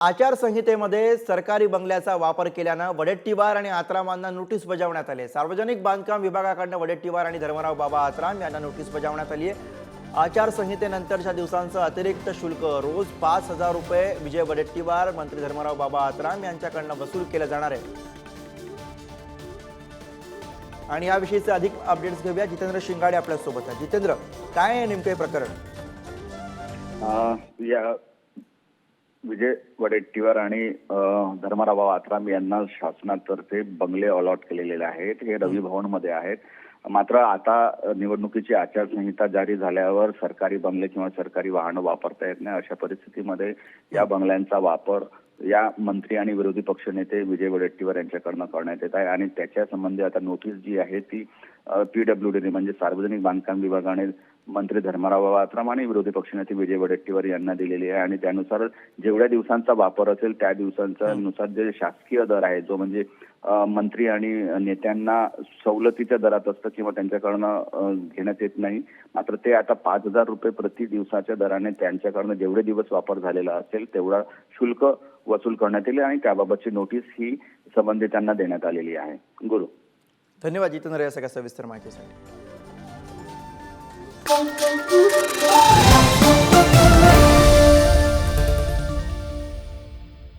आचारसंहितेमध्ये सरकारी बंगल्याचा वापर केल्यानं वडेट्टीवार आणि आत्रामांना नोटीस बजावण्यात आली सार्वजनिक बांधकाम विभागाकडनं वडेट्टीवार आणि धर्मराव बाबा आत्राम यांना नोटीस बजावण्यात आली आहे. आचारसंहितेनंतरच्या दिवसांचं अतिरिक्त शुल्क रोज पाच हजार रुपये विजय वडेट्टीवार मंत्री धर्मराव बाबा आत्राम यांच्याकडनं वसूल केलं जाणार आहे. आणि याविषयीचे अधिक अपडेट्स घेऊया. जितेंद्र शिंगाडे आपल्यासोबत आहे जितेंद्र काय आहे नेमकं हे प्रकरण? या विजय वडेट्टीवार आणि धर्मराव आत्राम यांना शासनातर्फे बंगले अलॉट केलेले आहेत. हे रवी भवनमध्ये आहेत. मात्र आता निवडणुकीची आचारसंहिता जारी झाल्यावर सरकारी बंगले किंवा सरकारी वाहनं वापरता येत नाही. अशा परिस्थितीमध्ये या बंगल्यांचा वापर या मंत्री आणि विरोधी पक्षनेते विजय वडेट्टीवार यांच्याकडनं करण्यात येत आहे. आणि त्याच्या संबंधी आता नोटीस जी आहे ती पीडब्ल्यू डी म्हणजे सार्वजनिक बांधकाम विभागाने मंत्री धर्मराव आत्राम आणि विरोधी पक्षनेते विजय वडेट्टीवार यांना दिलेली आहे. आणि त्यानुसार जेवढ्या दिवसांचा वापर असेल त्या दिवसांचा नुसार जे शासकीय दर आहे जो म्हणजे मंत्री आणि नेत्यांना सवलतीच्या दरात असतं किंवा त्यांच्याकडनं घेण्यात येत नाही मात्र ते आता पाच हजार रुपये प्रति दिवसाच्या दराने त्यांच्याकडनं जेवढे दिवस वापर झालेला असेल तेवढा शुल्क वसूल करण्यात येईल आणि त्याबाबतची नोटीस ही संबंधितांना देण्यात आलेली आहे. गुरु. धन्यवाद जितेंद्र या सगळ्या सविस्तर माहितीसाठी.